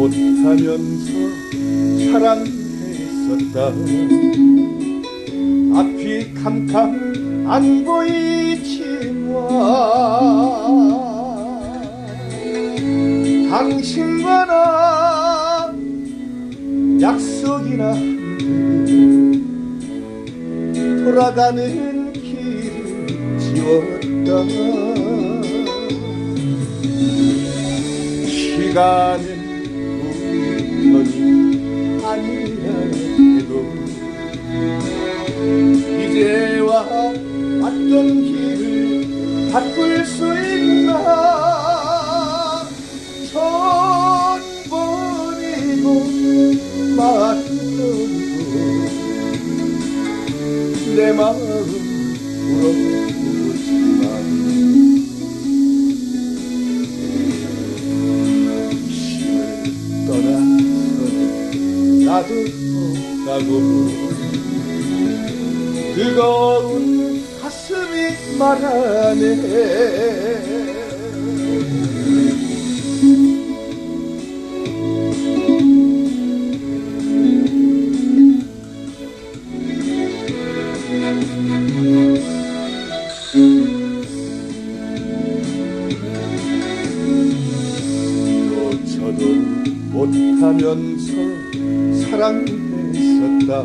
못하면서 사랑했었다 앞이 캄캄 안 보이지만 당신과 나 약속이나 돌아가는 길을 지웠다 시간은 우리 편이 아니라 해도 왔던 길을 바꿀 수 있나? 천 번이고 만 번이고 내 마음 울어보지만 떠나서 나도 가고 가슴이 말하네. 못하면서 사랑했었다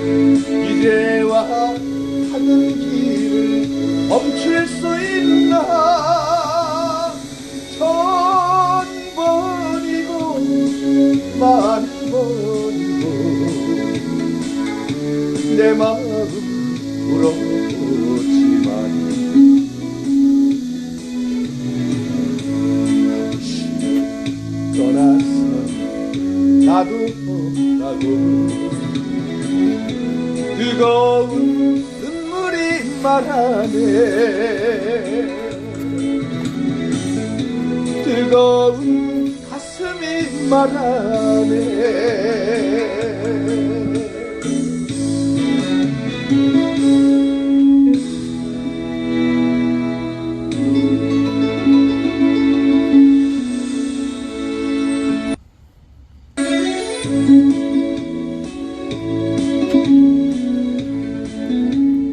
이제와 하는 길을 멈출 수 있나? 천 번이고 만 번이고 내 마음 떠나서 나도 가고 뜨거운 눈물이 말하네. 뜨거운 가슴이 말하네.